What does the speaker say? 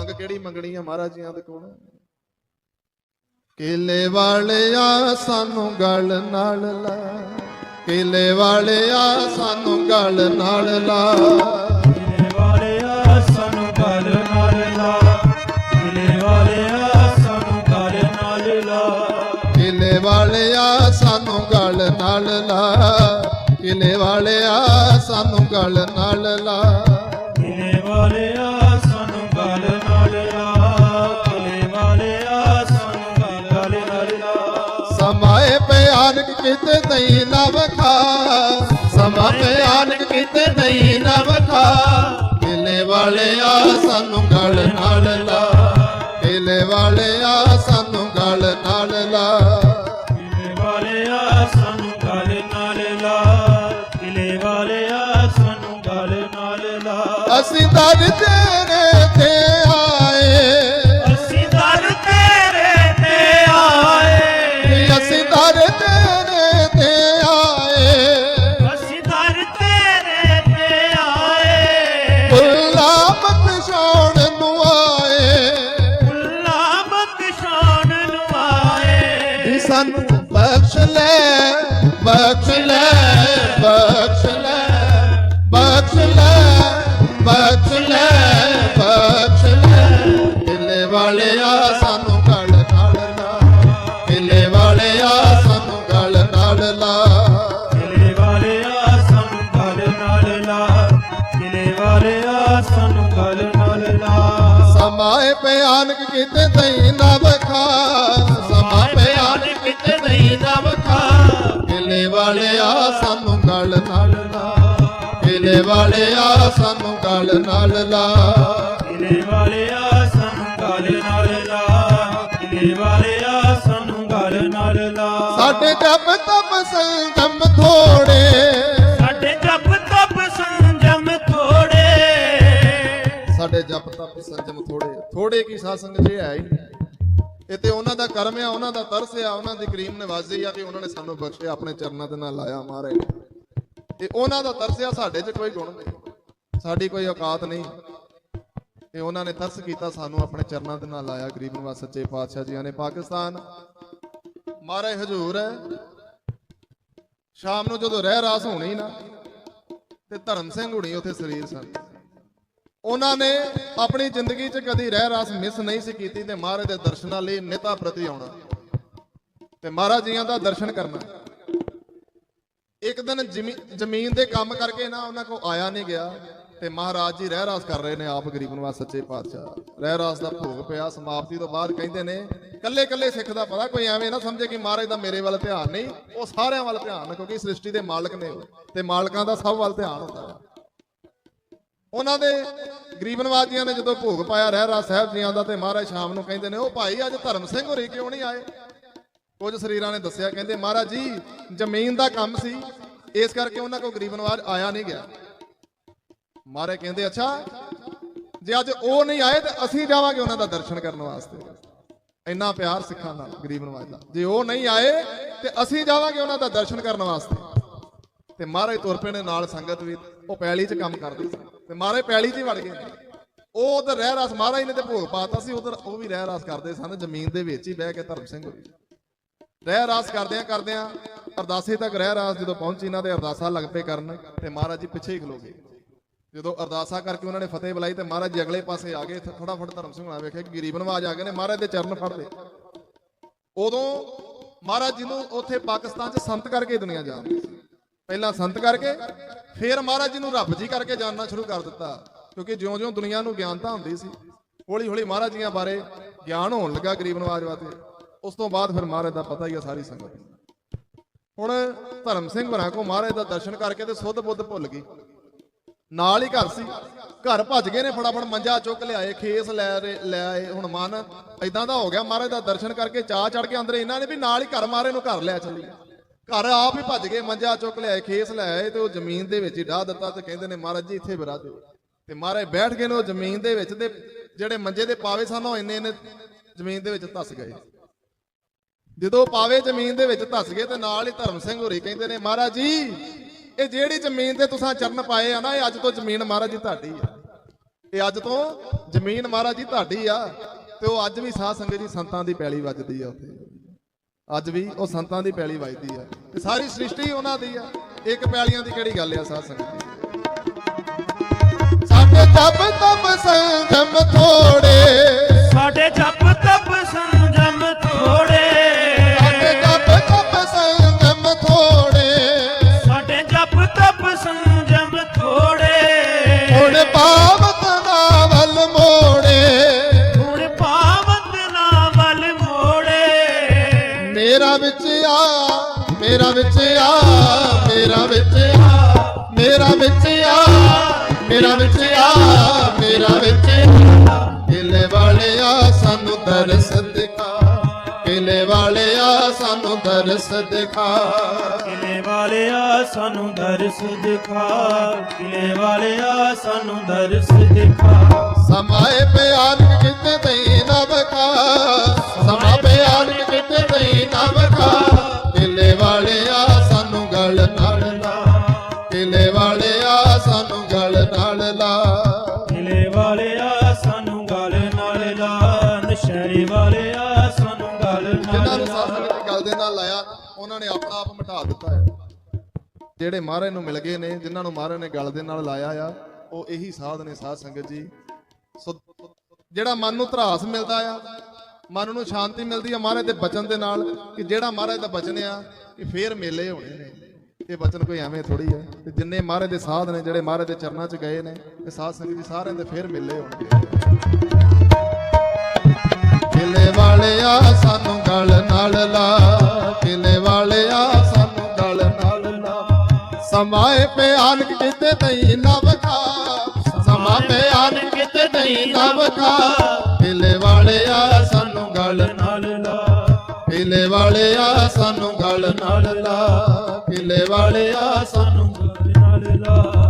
ਮੰਗ ਕਿਹੜੀ ਮੰਗਣੀ ਆ ਮਹਾਰਾਜ ਜੀਆਂ ਦੇ ਕੋਲ? ਕੇਲੇ ਵਾਲਿਆ ਸਾਨੂੰ ਗਲ ਨਾਲ ਲਾ। ਕੇਲੇ ਵਾਲਿਆ ਸਾਨੂੰ ਗਲ ਨਾਲ ਲਾ। ਮਿਲੇ ਵਾਲਿਆ ਸਾਨੂੰ ਗਲ ਨਾਲ ਲਾ। ਮਿਲੇ ਵਾਲਿਆ ਸਾਨੂੰ ਗਲ ਨਾਲ ਲਾ। ਕਿਲੇ ਵਾਲਿਆ ਸਾਨੂੰ ਗਲ ਨਾਲ ਲਾ। ਕਿਲੇ ਵਾਲਿਆ ਸਾਨੂੰ ਗਲ ਨਾਲ ਲਾ। ਭਿਆਨਕ ਕਿਤੇ ਨਹੀਂ ਨਾ ਵਖਾ ਸਮਾ ਭਿਆਨਕ ਕਿਤੇ ਨਹੀਂ ਨਾ ਵਖਾ ਕਿਲੇ ਵਾਲਿਆ ਸਾਨੂੰ ਗਲ ਨਾਲ ਲਾ। ਕਿਲੇ ਵਾਲਿਆ ਸਾਨੂੰ ਗਲ ਨਾਲ ਲਾ। ਕਿਲੇ ਵਾਲਿਆ ਸਾਨੂੰ ਗਲ ਨਾਲ ਲਾ। ਕਿਲੇ ਵਾਲਿਆ ਸਾਨੂੰ ਗਲ ਨਾਲ ਲਾ। ਅਸੀਂ ਦਰ ਤੇਰੇ ਤੇ ਬਖਸ਼ ਲੈ ਬਖਸ਼ ਲੈ ਬਖਸ਼ ਲੈ ਬਖਸ਼ ਲੈ ਬਖਸ਼ ਲੈ ਬਖਸ਼ ਲੈ। ਕਿਲੇ ਵਾਲਿਆ ਸਾਨੂੰ ਗਲ ਨਾਲ ਲਾ। ਵਾਲਿਆ ਸਾਨੂੰ ਗਲ ਨਾਲ ਲਾ। ਕਿਲੇ ਵਾਲਿਆ ਸਾਨੂੰ ਗਲ ਨਾਲ ਲਾ। ਕਿਲੇ ਵਾਲਿਆ ਸਾਨੂੰ ਗਲ ਨਾਲ ਲਾ। ਸਮਾਏ ਭਿਆਨਕ ਕਿਤੇ ਨਹੀਂ ਨਾ ਵਾਲਿਆ ਸਾਨੂੰ ਗਲ ਨਾਲ ਲਾ। ਕਿਲੇ ਵਾਲਿਆ ਸਾਨੂੰ ਗਲ ਨਾਲ ਲਾ। ਕਿਲੇ ਵਾਲਿਆ ਸਾਨੂੰ ਗਲ ਨਾਲ ਲਾ। ਕਿਲੇ ਵਾਲਿਆ ਸਾਨੂੰ ਗਲ ਨਾਲ ਲਾ। ਸਾਡੇ ਜਪ ਤਪ ਸੰਜਮ ਥੋੜੇ। ਸਾਡੇ ਜਪ ਤਪ ਸੰਜਮ ਥੋੜੇ। ਸਾਡੇ ਜਪ ਤਪ ਸੰਜਮ ਥੋੜੇ। ਥੋੜੇ ਕੀ ਸਾਧ ਸੰਗਤ ਜੀ ਹੈ ਹੀ ਨਹੀਂ। ਇਹ ਤੇ ਉਹਨਾਂ ਦਾ ਕਰਮ ਆ, ਉਹਨਾਂ ਦਾ ਤਰਸ ਆ, ਉਹਨਾਂ ਦੀ ਕਰੀਮ ਨਵਾਜ਼ੀ ਆ ਕਿ ਉਹਨਾਂ ਨੇ ਸਾਨੂੰ ਬਖਸ਼ਿਆ, ਆਪਣੇ ਚਰਨਾਂ ਦੇ ਨਾਲ ਲਾਇਆ ਮਹਾਰਾਜ ਤੇ ਉਹਨਾਂ ਦਾ ਤਰਸ ਆ, ਸਾਡੇ 'ਚ ਕੋਈ ਗੁਣ ਨਹੀਂ। ਸਾਡੀ ਕੋਈ ਔਕਾਤ ਨਹੀਂ। ਤੇ ਉਹਨਾਂ ਨੇ ਤਰਸ ਕੀਤਾ, ਸਾਨੂੰ ਆਪਣੇ ਚਰਨਾਂ ਦੇ ਨਾਲ ਲਾਇਆ। ਗਰੀਬ ਨਿਵਾਸ ਸੱਚੇ ਪਾਤਸ਼ਾਹ ਜੀਆਂ ਨੇ ਪਾਕਿਸਤਾਨ। ਮਹਾਰਾਜ ਹਜ਼ੂਰ ਹੈ ਸ਼ਾਮ ਨੂੰ ਜਦੋਂ ਰਹਿ ਰਾਸ ਹੋਣੀ ਨਾ, ਤੇ ਧਰਮ ਸਿੰਘ ਹੁਣੀ ਉੱਥੇ ਸਰੀਰ ਸਨ। ਉਹਨਾਂ ਨੇ ਆਪਣੀ ਜ਼ਿੰਦਗੀ 'ਚ ਕਦੀ ਰਹਿ ਰਾਸ ਮਿਸ ਨਹੀਂ ਸੀ ਕੀਤੀ ਤੇ ਮਹਾਰਾਜ ਦੇ ਦਰਸ਼ਨਾਂ ਲਈ ਨਿਤਾ ਪ੍ਰਤੀ ਆਉਣਾ। ਤੇ ਮਹਾਰਾਜ ਜੀਆਂ ਦਾ ਦਰਸ਼ਨ ਕਰਨਾ। ਇੱਕ ਦਿਨ ਜ਼ਮੀ- ਜ਼ਮੀਨ ਦੇ ਕੰਮ ਕਰਕੇ ਨਾ ਉਹਨਾਂ ਕੋ ਆਇਆ ਨਹੀਂ ਗਿਆ ਤੇ ਮਹਾਰਾਜ ਜੀ ਰਹਿ ਰਾਸ ਕਰ ਰਹੇ ਨੇ ਆਪ ਗਰੀਬ ਨਿਵਾਸ ਸੱਚੇ ਪਾਤਸ਼ਾਹ। ਰਹਿ ਰਾਸ ਦਾ ਭੋਗ ਪਿਆ ਸਮਾਪਤੀ ਤੋਂ ਬਾਅਦ ਕਹਿੰਦੇ ਨੇ ਕੱਲੇ ਕੱਲੇ ਸਿੱਖ ਦਾ ਪਤਾ ਕੋਈ ਐਵੇਂ ਨਾ ਸਮਝੇ ਕਿ ਮਹਾਰਾਜ ਦਾ ਮੇਰੇ ਵੱਲ ਧਿਆਨ ਨਹੀਂ ਉਹ ਸਾਰਿਆਂ ਵੱਲ ਧਿਆਨ ਕਿਉਂਕਿ ਸ੍ਰਿਸ਼ਟੀ ਦੇ ਮਾਲਕ ਨੇ ਉਹ, ਤੇ ਮਾਲਕਾਂ ਦਾ ਸਭ ਵੱਲ ਧਿਆਨ ਹੁੰਦਾ ਹੈ ਉਹਨਾਂ ਦੇ ਗਰੀਬ ਨਵਾਜੀਆਂ ਨੇ ਜਦੋਂ ਭੋਗ ਪਾਇਆ ਰਹਿਰਾ ਸਾਹਿਬ ਜੀਆਂ ਦਾ ਤੇ ਮਹਾਰਾਜ ਸ਼ਾਮ ਨੂੰ ਕਹਿੰਦੇ ਨੇ, ਉਹ ਭਾਈ, ਅੱਜ ਧਰਮ ਸਿੰਘ ਹੋਰੀ ਕਿਉਂ ਨਹੀਂ ਆਏ? ਕੁਝ ਸਰੀਰਾਂ ਨੇ ਦੱਸਿਆ, ਕਹਿੰਦੇ, ਮਹਾਰਾਜ ਜੀ, ਜ਼ਮੀਨ ਦਾ ਕੰਮ ਸੀ, ਇਸ ਕਰਕੇ ਉਹਨਾਂ ਕੋਲ ਗਰੀਬ ਨਵਾਜ ਆਇਆ ਨਹੀਂ ਗਿਆ। ਮਹਾਰਾਜ ਕਹਿੰਦੇ, ਅੱਛਾ, ਜੇ ਅੱਜ ਉਹ ਨਹੀਂ ਆਏ ਤੇ ਅਸੀਂ ਜਾਵਾਂਗੇ ਉਹਨਾਂ ਦਾ ਦਰਸ਼ਨ ਕਰਨ ਵਾਸਤੇ। ਇੰਨਾ ਪਿਆਰ ਸਿੱਖਾਂ ਨਾਲ ਗਰੀਬ ਨਵਾਜ ਦਾ। ਜੇ ਉਹ ਨਹੀਂ ਆਏ ਤੇ ਅਸੀਂ ਜਾਵਾਂਗੇ ਉਹਨਾਂ ਦਾ ਦਰਸ਼ਨ ਕਰਨ ਵਾਸਤੇ। ਤੇ ਮਹਾਰਾਜ ਤੁਰ ਪਏ ਨੇ ਨਾਲ ਸੰਗਤ ਵੀ, ਉਹ ਪੈਲੀ 'ਚ ਕੰਮ ਕਰਦੇ ਸੀ ਤੇ ਮਹਾਰਾਜ ਪੈਲੀ 'ਚ ਹੀ ਵੜ ਗਏ। ਉਹ ਉਧਰ ਰਹਿ ਰਾਸ, ਮਹਾਰਾਜ ਨੇ ਤੇ ਭੋਗ ਪਾਤਾ ਸੀ, ਉਧਰ ਉਹ ਵੀ ਰਹਿ ਰਾਸ ਕਰਦੇ ਸਨ, ਜ਼ਮੀਨ ਦੇ ਵਿੱਚ ਹੀ ਬਹਿ ਕੇ ਧਰਮ ਸਿੰਘ ਹੋਈ ਰਹਿ ਰਾਸ ਕਰਦਿਆਂ ਕਰਦਿਆਂ ਅਰਦਾਸੇ ਤੱਕ ਰਹਿ ਰਾਸ ਜਦੋਂ ਪਹੁੰਚੀ ਇਹਨਾਂ ਦੇ ਅਰਦਾਸਾਂ ਲੱਗ ਪਏ ਕਰਨ ਤੇ ਮਹਾਰਾਜ ਜੀ ਪਿੱਛੇ ਹੀ ਖਲੋ ਗਏ। ਜਦੋਂ ਅਰਦਾਸਾਂ ਕਰਕੇ ਉਹਨਾਂ ਨੇ ਫਤਿਹ ਬੁਲਾਈ ਤੇ ਮਹਾਰਾਜ ਜੀ ਅਗਲੇ ਪਾਸੇ ਆ ਗਏ ਫਟਾਫਟ ਧਰਮ ਸਿੰਘ ਹੋਣਾ ਵੇਖਿਆ ਕਿ ਗਰੀਬ ਨਵਾਜ ਆ ਗਏ ਨੇ, ਮਹਾਰਾਜ ਦੇ ਚਰਨ ਫੜ ਲਏ ਉਦੋਂ ਮਹਾਰਾਜ ਜੀ ਨੂੰ ਉੱਥੇ ਪਾਕਿਸਤਾਨ 'ਚ ਸੰਤ ਕਰਕੇ ਹੀ ਦੁਨੀਆ ਜਾਣਦੀ ਸੀ। ਪਹਿਲਾਂ ਸੰਤ ਕਰਕੇ, ਫਿਰ ਮਹਾਰਾਜ ਜੀ ਨੂੰ ਰੱਬ ਜੀ ਕਰਕੇ ਜਾਣਨਾ ਸ਼ੁਰੂ ਕਰ ਦਿੱਤਾ। ਕਿਉਂਕਿ ਜਿਉਂ-ਜਿਉਂ ਦੁਨੀਆ ਨੂੰ ਗਿਆਨਤਾ ਹੁੰਦੀ ਸੀ, ਹੌਲੀ-ਹੌਲੀ ਮਹਾਰਾਜ ਜੀਆਂ ਬਾਰੇ ਗਿਆਨ ਹੋਣ ਲੱਗਾ ਗਰੀਬ ਨਵਾਜ ਵਾਸਤੇ। ਉਸ ਤੋਂ ਬਾਅਦ ਫਿਰ ਮਹਾਰਾਜ ਦਾ ਪਤਾ ਹੀ ਆ ਸਾਰੀ ਸੰਗਤ ਹੁਣ ਧਰਮ ਸਿੰਘ ਹੋਰਾਂ ਕੋ ਮਹਾਰਾਜ ਦਾ ਦਰਸ਼ਨ ਕਰਕੇ ਤੇ ਸੁੱਧ ਬੁੱਧ ਭੁੱਲ ਗਈ ਨਾਲ ਹੀ ਘਰ ਸੀ। ਘਰ ਭੱਜ ਗਏ ਨੇ ਫਟਾਫਟ ਮੰਜਾ ਚੁੱਕ ਲਿਆਏ, ਖੇਸ ਲੈ ਲੈ ਆਏ। ਹੁਣ ਮਨ ਇਦਾਂ ਦਾ ਹੋ ਗਿਆ, ਮਹਾਰਾਜ ਦਾ ਦਰਸ਼ਨ ਕਰਕੇ ਚਾਹ ਚੜ ਕੇ ਅੰਦਰ ਇਹਨਾਂ ਨੇ ਵੀ ਨਾਲ ਹੀ ਘਰ ਮਾਰੇ ਨੂੰ ਘਰ ਲੈ ਚੱਲੀ। ਘਰ ਆਪ ਹੀ ਭੱਜ ਗਏ, ਮੰਜਾ ਚੁੱਕ ਲਿਆਏ, ਖੇਸ ਲਿਆਏ ਤੇ ਉਹ ਜ਼ਮੀਨ ਦੇ ਵਿੱਚ ਹੀ ਢਾ ਦਿੱਤਾ ਤੇ ਕਹਿੰਦੇ ਨੇ, ਮਹਾਰਾਜ ਜੀ, ਇੱਥੇ ਬਿਰਾ ਦਿਓ ਤੇ ਮਹਾਰਾਜ ਬੈਠ ਗਏ ਨੇ ਉਹ ਜ਼ਮੀਨ ਦੇ ਵਿੱਚ ਤੇ ਜਿਹੜੇ ਮੰਜੇ ਦੇ ਪਾਵੇ ਸਨ, ਉਹ ਇੰਨੇ ਇੰਨੇ ਜ਼ਮੀਨ ਦੇ ਵਿੱਚ ਧਸ ਗਏ। ਜਦੋਂ ਪਾਵੇ ਜ਼ਮੀਨ ਦੇ ਵਿੱਚ ਧਸ ਗਏ ਤੇ ਨਾਲ ਹੀ ਧਰਮ ਸਿੰਘ ਹੋਰੀ ਕਹਿੰਦੇ ਨੇ, ਮਹਾਰਾਜ ਜੀ, ਇਹ ਜਿਹੜੀ ਜ਼ਮੀਨ ਤੇ ਤੁਸੀਂ ਚਰਨ ਪਾਏ ਆ ਨਾ, ਇਹ ਅੱਜ ਤੋਂ ਜ਼ਮੀਨ ਮਹਾਰਾਜ ਜੀ ਤੁਹਾਡੀ ਆ। ਇਹ ਅੱਜ ਤੋਂ ਜ਼ਮੀਨ ਮਹਾਰਾਜ ਜੀ ਤੁਹਾਡੀ ਆ ਤੇ ਉਹ ਅੱਜ ਵੀ ਸਾਧ ਸੰਗਤ ਜੀ ਸੰਤਾਂ ਦੀ ਪੈਲੀ ਵੱਜਦੀ ਆ ਉੱਥੇ। ਅੱਜ ਵੀ ਉਹ ਸੰਤਾਂ ਦੀ ਪੈਲੀ ਵੱਜਦੀ ਆ। ਤੇ ਸਾਰੀ ਸ੍ਰਿਸ਼ਟੀ ਉਹਨਾਂ ਦੀ ਆ। ਇੱਕ ਪੈਲੀਆਂ ਦੀ ਕਿਹੜੀ ਗੱਲ ਆ ਸਾਧ ਸੰਗਤ ਜੀ ਸਾਡੇ ਜਪ ਤਪ ਸੰਜਮ ਥੋੜੇ। ਸਾਡੇ ਜਪ ਤਪ ਸੰਜਮ ਮੇਰਾ ਵਿੱਚ ਆ ਮੇਰਾ ਵਿੱਚ ਆ ਮੇਰਾ ਵਿੱਚ ਆ ਮੇਰਾ ਵਿੱਚ ਆ ਮੇਰਾ ਵਿੱਚ ਆ। ਕਿਲੇ ਵਾਲਿਆ ਸਾਨੂੰ ਦਰਸ ਦਿਖਾ। ਕਿਲੇ ਵਾਲਿਆ ਸਾਨੂੰ ਦਰਸ ਦਿਖਾ। ਕਿਲੇ ਵਾਲਿਆ ਸਾਨੂੰ ਦਰਸ ਦਿਖਾ। ਕਿਲੇ ਵਾਲਿਆ ਸਾਨੂੰ ਦਰਸ ਦਿਖਾ। ਸਮਾਏ ਪਿਆਰ ਕਿਤੇ ਤਈ ਨਾ ਬਖਾ ਸਮਾ ਪਿਆਰ ਕਿਤੇ ਲਾਇਆ, ਉਹਨਾਂ ਨੇ ਆਪਣਾ ਆਪ ਮਿਟਾ ਦਿੱਤਾ ਹੈ। ਜਿਹੜੇ ਮਹਾਰਾਜ ਨੂੰ ਮਿਲ ਗਏ ਨੇ, ਜਿਨ੍ਹਾਂ ਨੂੰ ਮਹਾਰਾਜ ਨੇ ਗਲ ਦੇ ਨਾਲ ਲਾਇਆ ਆ, ਉਹ ਇਹੀ ਸਾਧ ਨੇ ਸਾਧ ਸੰਗਤ ਜੀ। ਸੋ ਜਿਹੜਾ ਮਨ ਨੂੰ ਧਰਾਸ ਮਿਲਦਾ ਆ, ਮਨ ਨੂੰ ਸ਼ਾਂਤੀ ਮਿਲਦੀ ਆ ਮਹਾਰਾਜ ਦੇ ਬਚਨ ਦੇ ਨਾਲ, ਕਿ ਜਿਹੜਾ ਮਹਾਰਾਜ ਦਾ ਬਚਨ ਆ ਕਿ ਫੇਰ ਮੇਲੇ ਹੋਣੇ ਨੇ। ਇਹ ਬਚਨ ਕੋਈ ਐਵੇਂ ਥੋੜੀ ਆ ਤੇ ਜਿੰਨੇ ਮਹਾਰਾਜ ਦੇ ਸਾਧ ਨੇ, ਜਿਹੜੇ ਮਹਾਰਾਜ ਦੇ ਚਰਨਾਂ 'ਚ ਗਏ ਨੇ, ਇਹ ਸਾਧ ਸੰਗਤ ਜੀ ਸਾਰਿਆਂ ਦੇ ਫੇਰ ਮੇਲੇ ਹੋਣਗੇ ਕਿਲੇ ਵਾਲਿਆ ਸਾਨੂੰ ਗਲ ਨਾਲ ਲਾ। ਸਮਾਏ ਪਿਆਨ ਕਿਤੇ ਤਈ ਨਾ ਸਮਾ ਪਿਆਨ ਕਿਤੇ ਤਈ ਨਾ ਵਖਾ ਕਿਲੇ ਵਾਲਿਆ ਸਾਨੂੰ ਗਲ ਨਾਲ ਲਾ। ਕਿਲੇ ਵਾਲਿਆ ਸਾਨੂੰ ਗਲ ਨਾਲ ਲਾ। ਕਿਲੇ ਵਾਲਿਆ ਸਾਨੂੰ ਗਲ ਨਾਲ ਲਾ।